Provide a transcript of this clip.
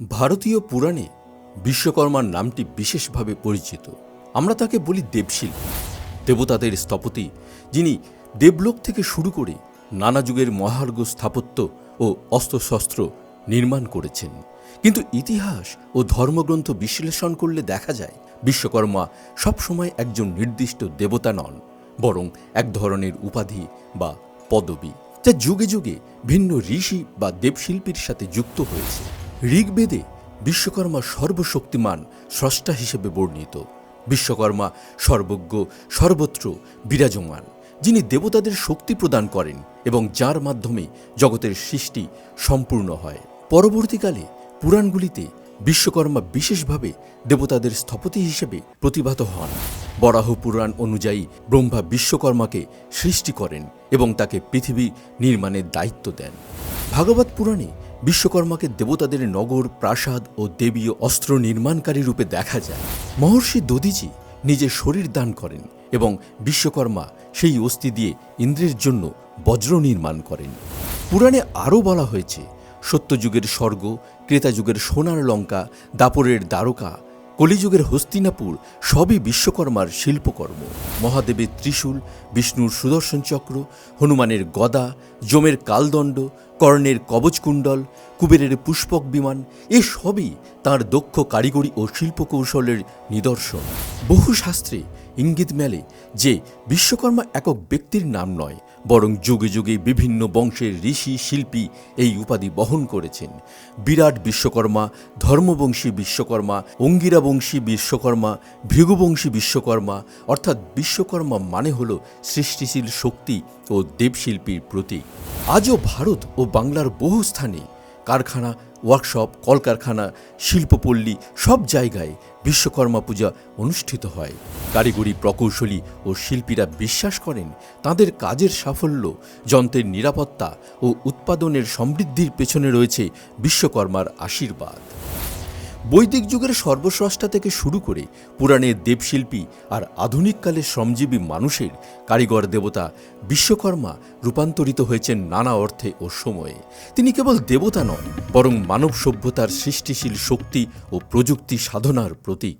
ভারতীয় পুরাণে বিশ্বকর্মার নামটি বিশেষভাবে পরিচিত। আমরা তাকে বলি দেবশিল্পী দেবতাদের স্থপতি, যিনি দেবলোক থেকে শুরু করে নানা যুগের মহার্ঘ স্থাপত্য ও অস্ত্রশস্ত্র নির্মাণ করেছেন। কিন্তু ইতিহাস ও ধর্মগ্রন্থ বিশ্লেষণ করলে দেখা যায়, বিশ্বকর্মা সবসময় একজন নির্দিষ্ট দেবতা নন, বরং এক ধরনের উপাধি বা পদবী, যা যুগে যুগে ভিন্ন ঋষি বা দেবশিল্পীর সাথে যুক্ত হয়েছে। ঋগ্বেদে বিশ্বকর্মা সর্বশক্তিমান স্রষ্টা হিসেবে বর্ণিত। বিশ্বকর্মা সর্বজ্ঞ, সর্বত্র বিরাজমান, যিনি দেবতাদের শক্তি প্রদান করেন এবং যার মাধ্যমে জগতের সৃষ্টি সম্পূর্ণ হয়। পরবর্তীকালে পুরাণগুলিতে বিশ্বকর্মা বিশেষভাবে দেবতাদের স্থপতি হিসেবে প্রতিভাত হন। বরাহ পুরাণ অনুযায়ী ব্রহ্মা বিশ্বকর্মাকে সৃষ্টি করেন এবং তাকে পৃথিবী নির্মাণের দায়িত্ব দেন। ভাগবত পুরাণে বিশ্বকর্মাকে দেবতাদের নগর, প্রাসাদ ও দেবীয় অস্ত্র নির্মাণকারী রূপে দেখা যায়। মহর্ষি দধিজি নিজের শরীর দান করেন এবং বিশ্বকর্মা সেই অস্থি দিয়ে ইন্দ্রের জন্য বজ্র নির্মাণ করেন। পুরাণে আরও বলা হয়েছে, সত্যযুগের স্বর্গ, ক্রেতাযুগের সোনার লঙ্কা, দাপরের দ্বারকা, কলিযুগের হস্তিনাপুর সবই বিশ্বকর্মার শিল্পকর্ম। মহাদেবের ত্রিশূল, বিষ্ণুর সুদর্শন চক্র, হনুমানের গদা, যমের কালদণ্ড কর্ণের কবচকুণ্ডল, কুবেরের পুষ্পক বিমান, এ সবই তাঁর দক্ষ কারিগরি ও শিল্পকৌশলের নিদর্শন। বহু শাস্ত্রে ইঙ্গিত মেলে যে বিশ্বকর্মা একক ব্যক্তির নাম নয়, বরং যুগে যুগে বিভিন্ন বংশের ঋষি, শিল্পী এই উপাধি বহন করেছেন। বিরাট বিশ্বকর্মা, ধর্মবংশী বিশ্বকর্মা, অঙ্গিরাবংশী বিশ্বকর্মা, ভৃগুবংশী বিশ্বকর্মা, অর্থাৎ বিশ্বকর্মা মানে হল সৃষ্টিশীল শক্তি ও দেবশিল্পীর প্রতীক। আজও ভারত ও বাংলার বহু স্থানে কারখানা ওয়ার্কশপ কলকারখানা, শিল্পপল্লী সব জায়গায় বিশ্বকর্মা পূজা অনুষ্ঠিত হয়। কারিগরি প্রকৌশলী ও শিল্পীরা বিশ্বাস করেন, তাদের কাজের সাফল্য, যন্ত্রের নিরাপত্তা ও উৎপাদনের সমৃদ্ধির পেছনে রয়েছে বিশ্বকর্মার আশীর্বাদ। বৈদিক যুগের সর্বস্রষ্টা থেকে শুরু করে পুরাণের দেবশিল্পী আর আধুনিককালের শ্রমজীবী মানুষের কারিগর দেবতা বিশ্বকর্মা রূপান্তরিত হয়েছেন নানা অর্থে ও সময়ে। তিনি কেবল দেবতা নন, বরং মানব সভ্যতার সৃষ্টিশীল শক্তি ও প্রযুক্তি সাধনার প্রতীক।